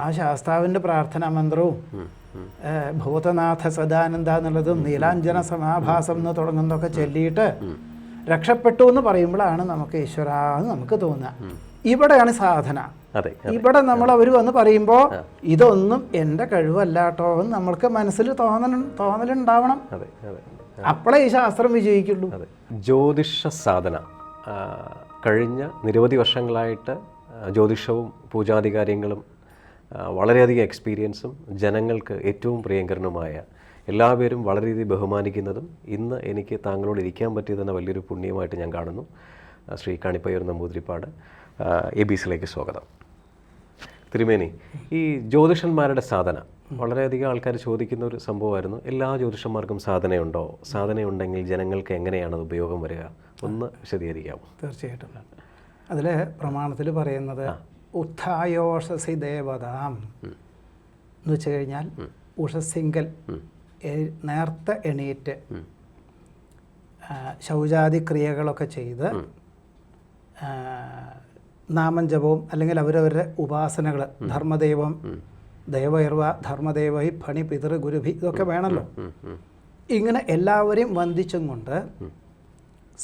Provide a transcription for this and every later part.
ആ ശാസ്താവിന്റെ പ്രാർത്ഥനാ മന്ത്രവും ഭൂതനാഥ സദാനന്ദ എന്നുള്ളതും നീലാഞ്ജന സമാഭാസം എന്ന് തുടങ്ങുന്നതൊക്കെ ചൊല്ലിയിട്ട് രക്ഷപ്പെട്ടു എന്ന് പറയുമ്പോഴാണ് നമുക്ക് ഈശ്വര എന്ന് നമുക്ക് തോന്നുക. ഇവിടെയാണ് സാധന. ഇവിടെ നമ്മൾ അവർ വന്ന് പറയുമ്പോൾ ഇതൊന്നും എന്റെ കഴിവല്ലാട്ടോ എന്ന് നമ്മൾക്ക് മനസ്സിൽ തോന്നൽ തോന്നലുണ്ടാവണം. അപ്പോഴേ ഈ ശാസ്ത്രം വിജയിക്കുള്ളൂ. ജ്യോതിഷ സാധന. കഴിഞ്ഞ നിരവധി വർഷങ്ങളായിട്ട് ജ്യോതിഷവും പൂജാധികാര്യങ്ങളും ആ, വളരെയധികം എക്സ്പീരിയൻസും ജനങ്ങൾക്ക് ഏറ്റവും പ്രിയങ്കരനുമായ എല്ലാവരും വളരെയധികം ബഹുമാനിക്കുന്നതും ഇന്ന് എനിക്ക് താങ്കളോട് ഇരിക്കാൻ പറ്റിയത് തന്നെ വലിയൊരു പുണ്യമായിട്ട് ഞാൻ കാണുന്നു. ശ്രീ കണിപ്പയ്യൂർ നമ്പൂതിരിപ്പാട് എ ബി സിയിലേക്ക് സ്വാഗതം. തിരുമേനി ഈ ജ്യോതിഷന്മാരുടെ സാധന വളരെയധികം ആൾക്കാർ ചോദിക്കുന്ന ഒരു സംഭവമായിരുന്നു. എല്ലാ ജ്യോതിഷന്മാർക്കും സാധനയുണ്ടോ? സാധനയുണ്ടെങ്കിൽ ജനങ്ങൾക്ക് എങ്ങനെയാണ് അത് ഉപയോഗം വരിക? ഒന്ന് വിശദീകരിക്കാമോ തീർച്ചയായിട്ടും. അതിൽ പ്രമാണത്തിൽ പറയുന്നത് ഉത്ഥായോഷസി ദേവതാം. എന്ന് വെച്ച് കഴിഞ്ഞാൽ ഉഷസിങ്കൽ നേർത്ത എണീറ്റ് ശൗചാദി ക്രിയകളൊക്കെ ചെയ്ത് നാമം ജപവും അല്ലെങ്കിൽ അവരവരുടെ ഉപാസനകൾ ധർമ്മദൈവം ദൈവയർവ ധർമ്മദേവൈ ഫണി പിതൃ ഗുരുഭി ഇതൊക്കെ വേണമല്ലോ. ഇങ്ങനെ എല്ലാവരെയും വന്ദിച്ചും കൊണ്ട്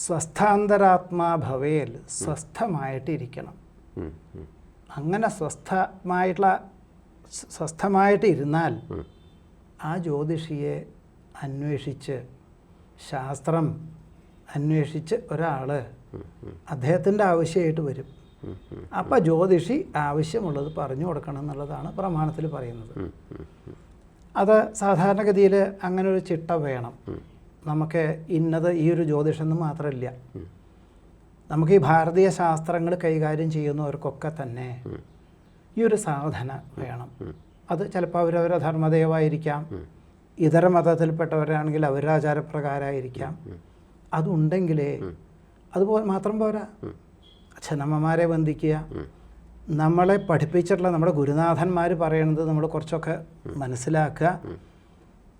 സ്വസ്ഥാന്തരാത്മാ ഭവേൽ സ്വസ്ഥമായിട്ടിരിക്കണം. അങ്ങനെ സ്വസ്ഥമായിട്ടുള്ള സ്വസ്ഥമായിട്ട് ഇരുന്നാൽ ആ ജ്യോതിഷിയെ അന്വേഷിച്ച് ശാസ്ത്രം അന്വേഷിച്ച് ഒരാൾ അദ്ദേഹത്തിന്റെ ആവശ്യമായിട്ട് വരും. അപ്പം ജ്യോതിഷി ആവശ്യമുള്ളത് പറഞ്ഞു കൊടുക്കണം എന്നുള്ളതാണ് പ്രമാണത്തിൽ പറയുന്നത്. അത് സാധാരണഗതിയിൽ അങ്ങനെ ഒരു ചിട്ട വേണം. നമുക്ക് ഇന്നത് ഈ ഒരു ജ്യോതിഷം എന്ന് മാത്രമില്ല നമുക്ക് ഈ ഭാരതീയ ശാസ്ത്രങ്ങൾ കൈകാര്യം ചെയ്യുന്നവർക്കൊക്കെ തന്നെ ഈ ഒരു സാധന വേണം. അത് ചിലപ്പോൾ അവരവരെ ധർമ്മദേവായിരിക്കാം ഇതര മതത്തിൽപ്പെട്ടവരാണെങ്കിൽ അവരുടെ ആചാരപ്രകാരമായിരിക്കാം അതുണ്ടെങ്കിലേ അതുപോലെ മാത്രം പോരാ. അച്ഛനമ്മമാരെ വന്ദിക്കുക നമ്മളെ പഠിപ്പിച്ചിട്ടുള്ള നമ്മുടെ ഗുരുനാഥന്മാർ പറയുന്നത് നമ്മൾ കുറച്ചൊക്കെ മനസ്സിലാക്കുക.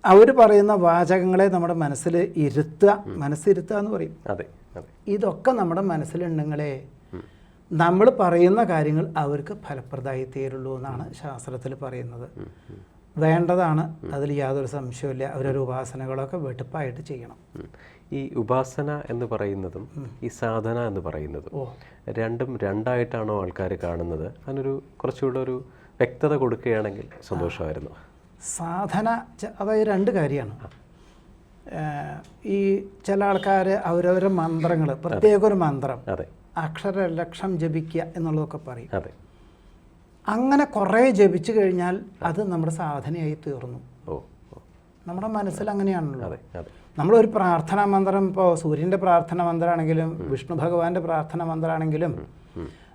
അവർ പറയുന്ന വാചകങ്ങളെ നമ്മുടെ മനസ്സിൽ ഇരുത്തുക മനസ്സിരുത്തുക എന്ന് പറയും. അതെ ഇതൊക്കെ നമ്മുടെ മനസ്സിലുണ്ടെങ്കിലേ നമ്മൾ പറയുന്ന കാര്യങ്ങൾ അവർക്ക് ഫലപ്രദമായി തീരുള്ളൂ എന്നാണ് ശാസ്ത്രത്തിൽ പറയുന്നത്. വേണ്ടതാണ് അതിൽ യാതൊരു സംശയമില്ല അവരൊരു ഉപാസനകളൊക്കെ വെട്ടുപ്പായിട്ട് ചെയ്യണം. ഈ ഉപാസന എന്ന് പറയുന്നതും ഈ സാധന എന്ന് പറയുന്നതും ഓ. രണ്ടും രണ്ടായിട്ടാണോ ആൾക്കാർ കാണുന്നത്? അതിനൊരു കുറച്ചുകൂടെ ഒരു വ്യക്തത കൊടുക്കുകയാണെങ്കിൽ സന്തോഷമായിരുന്നു. സാധന അതായത് രണ്ട് കാര്യമാണ്. ഈ ചില ആൾക്കാർ അവരവരെ മന്ത്രങ്ങൾ പ്രത്യേക ഒരു മന്ത്രം അക്ഷരലക്ഷം ജപിക്കുക എന്നുള്ളതൊക്കെ പറയും. അങ്ങനെ കുറേ ജപിച്ചു കഴിഞ്ഞാൽ അത് നമ്മുടെ സാധനയായി തീർന്നു. നമ്മുടെ മനസ്സിൽ അങ്ങനെയാണല്ലോ. നമ്മളൊരു പ്രാർത്ഥനാ മന്ത്രം ഇപ്പോൾ സൂര്യന്റെ പ്രാർത്ഥന മന്ത്രമാണെങ്കിലും വിഷ്ണു ഭഗവാന്റെ പ്രാർത്ഥന മന്ത്രമാണെങ്കിലും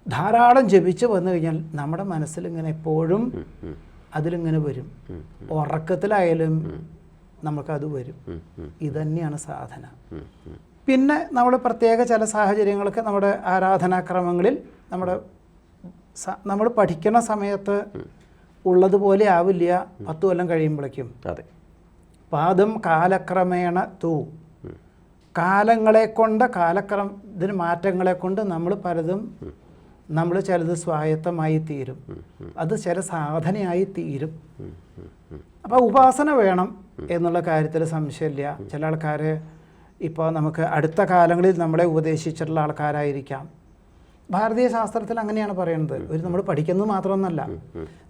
ധാരാളം ജപിച്ച് വന്നു കഴിഞ്ഞാൽ നമ്മുടെ മനസ്സിൽ ഇങ്ങനെ എപ്പോഴും അതിലിങ്ങനെ വരും. ഉറക്കത്തിലായാലും നമുക്കത് വരും. ഇതന്നെയാണ് സാധന. പിന്നെ നമ്മൾ പ്രത്യേക ചില സാഹചര്യങ്ങളൊക്കെ നമ്മുടെ ആരാധനാക്രമങ്ങളിൽ നമ്മുടെ നമ്മൾ പഠിക്കുന്ന സമയത്ത് ഉള്ളതുപോലെ ആവില്ല. പത്ത് കൊല്ലം കഴിയുമ്പോഴേക്കും. അതെ. പാദം കാലക്രമേണ തൂ. കാലങ്ങളെ കൊണ്ട് കാലക്രമ ഇതിന് മാറ്റങ്ങളെ കൊണ്ട് നമ്മൾ പലതും നമ്മൾ ചിലത് സ്വായത്തമായി തീരും. അത് ചില സാധനയായി തീരും. അപ്പോൾ ഉപാസന വേണം എന്നുള്ള കാര്യത്തിൽ സംശയമില്ല. ചില ആൾക്കാർ ഇപ്പോൾ നമുക്ക് അടുത്ത കാലങ്ങളിൽ നമ്മളെ ഉപദേശിച്ചിട്ടുള്ള ആൾക്കാരായിരിക്കാം. ഭാരതീയ ശാസ്ത്രത്തിൽ അങ്ങനെയാണ് പറയുന്നത് ഒരു നമ്മൾ പഠിക്കുന്നത് മാത്രമൊന്നല്ല.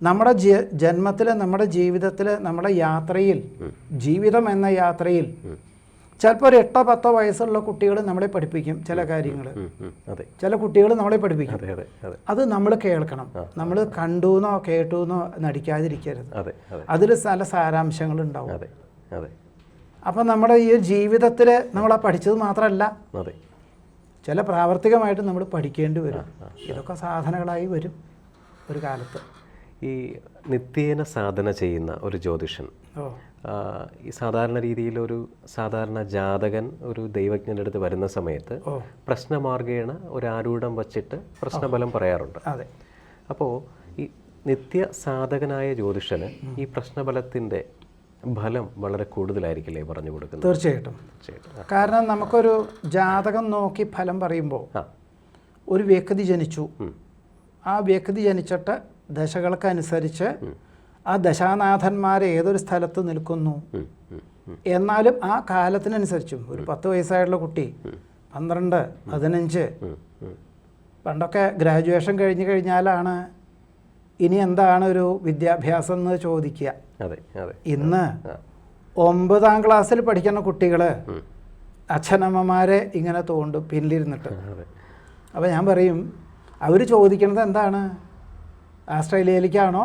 നമ്മുടെ ജ- ജന്മത്തിൽ നമ്മുടെ ജീവിതത്തിൽ നമ്മുടെ യാത്രയിൽ ജീവിതം എന്ന യാത്രയിൽ ചിലപ്പോൾ ഒരു എട്ടോ പത്തോ വയസ്സുള്ള കുട്ടികൾ നമ്മളെ പഠിപ്പിക്കും ചില കാര്യങ്ങൾ ചില കുട്ടികൾ നമ്മളെ പഠിപ്പിക്കും. അതെ നമ്മൾ കേൾക്കണം. നമ്മൾ കണ്ടുവെന്നോ കേട്ടുവെന്നോ നടിക്കാതിരിക്കരുത്. അതെ അതെ. അതിൽ നല്ല സാരാംശങ്ങൾ ഉണ്ടാവും അപ്പം നമ്മുടെ ഈ ജീവിതത്തിൽ നമ്മൾ ആ പഠിച്ചത് മാത്രമല്ല ചില പ്രാവർത്തികമായിട്ട് നമ്മൾ പഠിക്കേണ്ടി വരും. ഇതൊക്കെ സാധനങ്ങളായി വരും ഒരു കാലത്ത്. ഈ നിത്യേന സാധന ചെയ്യുന്ന ഒരു ജ്യോതിഷൻ. ഈ സാധാരണ രീതിയിൽ ഒരു സാധാരണ ജാതകൻ ഒരു ദൈവജ്ഞന്റെ അടുത്ത് വരുന്ന സമയത്ത് പ്രശ്നമാർഗേണ ഒരു ആരൂഢം വച്ചിട്ട് പ്രശ്നബലം പറയാറുണ്ട്. അതെ. അപ്പോൾ ഈ നിത്യ സാധകനായ ജ്യോതിഷന് ഈ പ്രശ്നബലത്തിന്റെ ഫലം വളരെ കൂടുതലായിരിക്കില്ലേ പറഞ്ഞു കൊടുക്കുന്നത്? തീർച്ചയായിട്ടും. കാരണം നമുക്കൊരു ജാതകം നോക്കി ഫലം പറയുമ്പോൾ ഒരു വ്യക്തി ജനിച്ചു. ആ വ്യക്തി ജനിച്ചിട്ട് ദശകൾക്കനുസരിച്ച് ആ ദശാനാഥന്മാർ ഏതൊരു സ്ഥലത്ത് നിൽക്കുന്നു. എന്നാലും ആ കാലത്തിനനുസരിച്ചും ഒരു പത്ത് വയസ്സായിട്ടുള്ള കുട്ടി പന്ത്രണ്ട് പതിനഞ്ച്. പണ്ടൊക്കെ ഗ്രാജുവേഷൻ കഴിഞ്ഞു കഴിഞ്ഞാലാണ് ഇനി എന്താണ് ഒരു വിദ്യാഭ്യാസം എന്ന് ചോദിക്കുക ഇന്ന്. ഒമ്പതാം ക്ലാസ്സിൽ പഠിക്കുന്ന കുട്ടികൾ അച്ഛനമ്മമാരെ ഇങ്ങനെ തോണ്ടും പിന്നിലിരുന്നിട്ട് അപ്പം അപ്പോൾ ഞാൻ പറയും അവർ ചോദിക്കുന്നത് എന്താണ് ആസ്ട്രേലിയയിലേക്കാണോ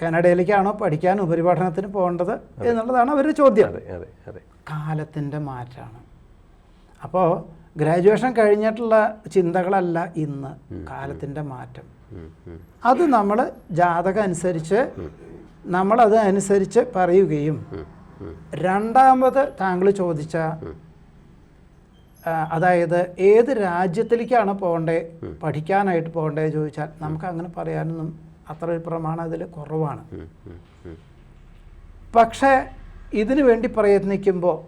കാനഡയിലേക്കാണോ പഠിക്കാൻ ഉപരിപഠനത്തിന് പോകേണ്ടത് എന്നുള്ളതാണ് അവരുടെ ചോദ്യം. അതെ അതെ അതെ. കാലത്തിന്റെ മാറ്റമാണ് അപ്പോൾ ഗ്രാജുവേഷൻ കഴിഞ്ഞിട്ടുള്ള ചിന്തകളല്ല ഇന്ന് കാലത്തിന്റെ മാറ്റം. അത് നമ്മൾ ജാതകം അനുസരിച്ച് നമ്മളത് അനുസരിച്ച് പറയുകയും. രണ്ടാമത് താങ്കൾ ചോദിച്ച അതായത് ഏത് രാജ്യത്തിലേക്കാണ് പോകേണ്ടത് പഠിക്കാനായിട്ട് പോകേണ്ടത് ചോദിച്ചാൽ നമുക്ക് അങ്ങനെ പറയാനൊന്നും അത്ര ഒരു പ്രമാണം അതിൽ കുറവാണ്. പക്ഷേ ഇതിനു വേണ്ടി പ്രയത്നിക്കുമ്പോൾ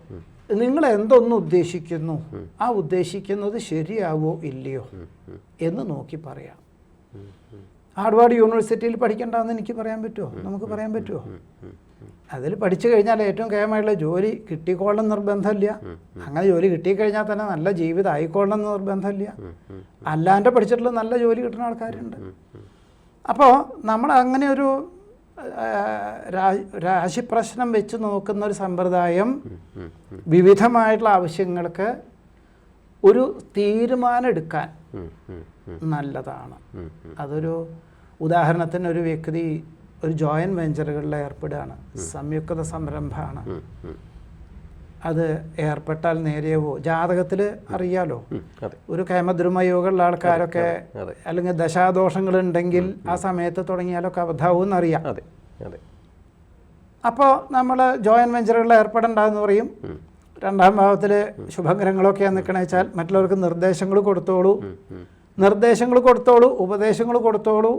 നിങ്ങൾ എന്തൊന്നും ഉദ്ദേശിക്കുന്നു? ആ ഉദ്ദേശിക്കുന്നത് ശരിയാവോ ഇല്ലയോ? എന്ന് നോക്കി പറയാം. ഹാർഡ്വാർഡ് യൂണിവേഴ്സിറ്റിയിൽ പഠിക്കണ്ടെന്ന് എനിക്ക് പറയാൻ പറ്റുമോ നമുക്ക് പറയാൻ പറ്റുമോ അതിൽ പഠിച്ചു കഴിഞ്ഞാൽ ഏറ്റവും കേമായുള്ള ജോലി കിട്ടിക്കോളണം നിർബന്ധമില്ല. അങ്ങനെ ജോലി കിട്ടിക്കഴിഞ്ഞാൽ തന്നെ നല്ല ജീവിതം ആയിക്കോളണം നിർബന്ധമില്ല. അല്ലാണ്ട് പഠിച്ചിട്ടുള്ള നല്ല ജോലി കിട്ടുന്ന ആൾക്കാരുണ്ട്. അപ്പോൾ നമ്മൾ അങ്ങനെ ഒരു രാശിപ്രശ്നം വെച്ച് നോക്കുന്ന ഒരു സമ്പ്രദായം. വിവിധമായിട്ടുള്ള ആവശ്യങ്ങൾക്ക് ഒരു തീരുമാനം എടുക്കാൻ. നല്ലതാണ്. അതൊരു ഉദാഹരണത്തിന് ഒരു വ്യക്തി ഒരു ജോയിന്റ് വെഞ്ചറുകളിൽ ഏർപ്പെടുകയാണ് സംയുക്ത സംരംഭമാണ്. അത് ഏർപ്പെട്ടാൽ നേരെയാവോ ജാതകത്തിൽ അറിയാലോ. ഒരു കേമദ്രുമയോഗമുള്ള ആൾക്കാരൊക്കെ അല്ലെങ്കിൽ ദശാദോഷങ്ങൾ ഉണ്ടെങ്കിൽ ആ സമയത്ത് തുടങ്ങിയാലൊക്കെ അബദ്ധാവും എന്നറിയാം. അപ്പോൾ നമ്മൾ ജോയിൻ വെഞ്ചറുകളിൽ ഏർപ്പെടണ്ടെന്ന് പറയും. രണ്ടാം ഭാവത്തിൽ ശുഭഗ്രഹങ്ങളൊക്കെയാണ് നിൽക്കണ വെച്ചാൽ മറ്റുള്ളവർക്ക് നിർദ്ദേശങ്ങൾ കൊടുത്തോളൂ. നിർദ്ദേശങ്ങൾ കൊടുത്തോളൂ ഉപദേശങ്ങൾ കൊടുത്തോളൂ.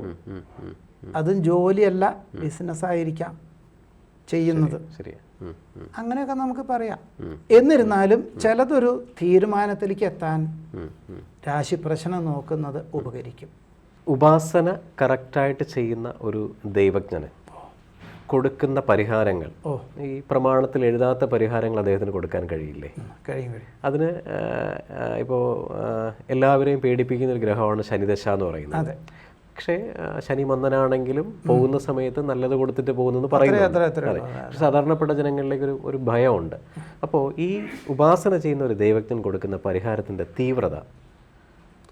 അതും ജോലിയല്ല ബിസിനസ്സായിരിക്കാം ചെയ്യുന്നത്. ശരിയാ. ഉം, ഉം, അങ്ങനെയൊക്കെ നമുക്ക് പറയാം. എന്നിരുന്നാലും ചിലതൊരു തീരുമാനത്തിലേക്ക് എത്താൻ രാശി പ്രശ്നം നോക്കുന്നത് ഉപകരിക്കും. ഉപാസന കറക്റ്റായിട്ട് ചെയ്യുന്ന ഒരു ദൈവജ്ഞന് കൊടുക്കുന്ന പരിഹാരങ്ങൾ ഈ പ്രമാണത്തിൽ എഴുതാത്ത പരിഹാരങ്ങൾ അദ്ദേഹത്തിന് കൊടുക്കാൻ കഴിയില്ലേ? കഴിയും അതിന് ഇപ്പോൾ എല്ലാവരെയും പേടിപ്പിക്കുന്ന ഒരു ഗ്രഹമാണ് ശനിദശ എന്ന് പറയുന്നത്. പക്ഷേ ശനി മന്ദനാണെങ്കിലും പോകുന്ന സമയത്ത് നല്ലത് കൊടുത്തിട്ട് പോകുന്നെന്ന് പറയുന്നു അത്ര അത്ര അതെ. പക്ഷെ സാധാരണപ്പെട്ട ജനങ്ങളിലേക്ക് ഒരു ഒരു ഭയമുണ്ട്. അപ്പോൾ ഈ ഉപാസന ചെയ്യുന്ന ഒരു ദൈവജ്ഞൻ കൊടുക്കുന്ന പരിഹാരത്തിന്റെ തീവ്രത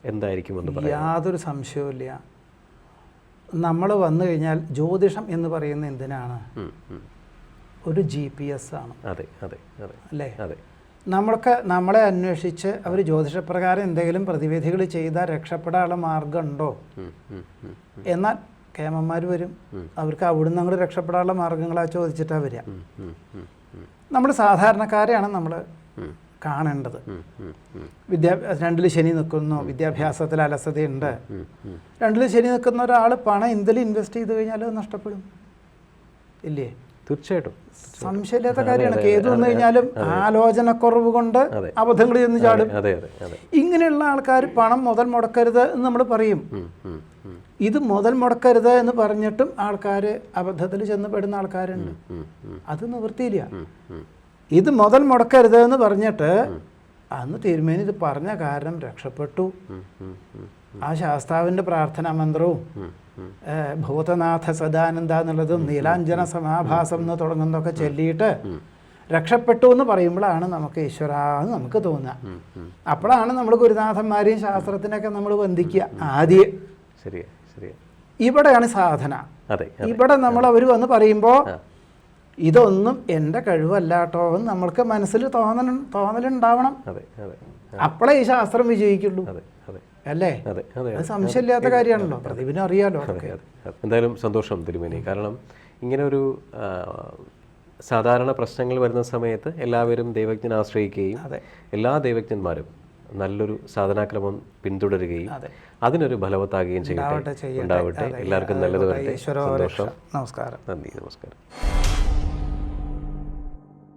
എന്തായിരിക്കുമെന്ന് പറയാം യാതൊരു സംശയവുമില്ല നമ്മൾ വന്നു കഴിഞ്ഞാൽ ജ്യോതിഷം എന്ന് പറയുന്ന എന്തിനാണ്. ഒരു ജി പി എസ് ആണ്. അതെ അതെ അതെ. അല്ലേ? അതെ. നമ്മൾക്ക് നമ്മളെ അന്വേഷിച്ച് അവർ ജ്യോതിഷപ്രകാരം എന്തെങ്കിലും പ്രതിവിധികൾ ചെയ്താൽ രക്ഷപ്പെടാനുള്ള മാർഗമുണ്ടോ? എന്നാൽ കേമന്മാർ വരും. അവർക്ക് അവിടുന്ന് അങ്ങോട്ട് രക്ഷപ്പെടാനുള്ള മാർഗങ്ങളാ ചോദിച്ചിട്ടാണ് വരിക. നമ്മൾ സാധാരണക്കാരെയാണ് നമ്മൾ കാണേണ്ടത്. വിദ്യാഭ്യാസ രണ്ടിൽ രണ്ടിൽ ശനി നിൽക്കുന്നു വിദ്യാഭ്യാസത്തിൽ അലസതയുണ്ട്. രണ്ടിൽ ശനി നിൽക്കുന്ന ഒരാൾ പണം എന്തിൽ ഇൻവെസ്റ്റ് ചെയ്ത് കഴിഞ്ഞാൽ അത് നഷ്ടപ്പെടും. ഇല്ലേ? തീർച്ചയായിട്ടും. സംശയമില്ലാത്ത കാര്യമാണ്. കേതു വന്നു കഴിഞ്ഞാലും ആലോചനക്കുറവ് കൊണ്ട് അബദ്ധങ്ങളിൽ അബദ്ധങ്ങൾ ചെന്ന് ചാടും. ഇങ്ങനെയുള്ള ആൾക്കാർ പണം മുതൽ മുടക്കരുത് എന്ന് നമ്മൾ പറയും. ഇത് മുതൽ മുടക്കരുത് എന്ന് പറഞ്ഞിട്ടും ആൾക്കാർ അബദ്ധത്തിൽ ചെന്ന് പെടുന്ന ആൾക്കാരുണ്ട്. അത് നിവൃത്തിയില്ല. ഇത് മുതൽ മുടക്കരുത് എന്ന് പറഞ്ഞിട്ട് അന്ന് തിരുമേനി ഇത് പറഞ്ഞ കാരണം രക്ഷപ്പെട്ടു. ആ ശാസ്താവിന്റെ പ്രാർത്ഥനാ മന്ത്രവും ഭൂതനാഥ സദാനന്ദ എന്നുള്ളതും നീലാഞ്ജന സമാഭാസം എന്ന് തുടങ്ങുന്നതൊക്കെ ചൊല്ലിയിട്ട് രക്ഷപ്പെട്ടു എന്ന് പറയുമ്പോഴാണ് നമുക്ക് ഈശ്വര എന്ന് നമുക്ക് തോന്നുക. അപ്പോഴാണ് നമ്മൾ ഗുരുനാഥന്മാരെയും ശാസ്ത്രത്തിനൊക്കെ നമ്മൾ വന്ദിക്കുക ആദ്യം. ശരിയാ ശരിയാ. ഇവിടെയാണ് സാധന. ഇവിടെ നമ്മൾ അവർ വന്ന് പറയുമ്പോൾ. ഇതൊന്നും എന്റെ കഴിവല്ല കേട്ടോ എന്ന് നമ്മൾക്ക് മനസ്സിൽ തോന്നൽ തോന്നലുണ്ടാവണം. അപ്പോഴേ ഈ ശാസ്ത്രം വിജയിക്കുള്ളൂ. അല്ലേ? അതെ സംശയമില്ലാത്ത കാര്യമാണല്ലോ. പ്രദീപിനെ അറിയാലോ. എന്തായാലും സന്തോഷം തിരുമേനി. കാരണം ഇങ്ങനെ ഒരു സാധാരണ പ്രശ്നങ്ങൾ വരുന്ന സമയത്ത് എല്ലാവരും ദൈവജ്ഞനെ ആശ്രയിക്കുകയും എല്ലാ ദൈവജ്ഞന്മാരും നല്ലൊരു സാധനാക്രമം പിന്തുടരുകയും അതിനൊരു ഫലവത്താകുകയും ചെയ്യട്ടെ. ഉണ്ടാവട്ടെ എല്ലാവർക്കും നല്ലത് വരട്ടെ. സന്തോഷം. നമസ്കാരം. നന്ദി നമസ്കാരം.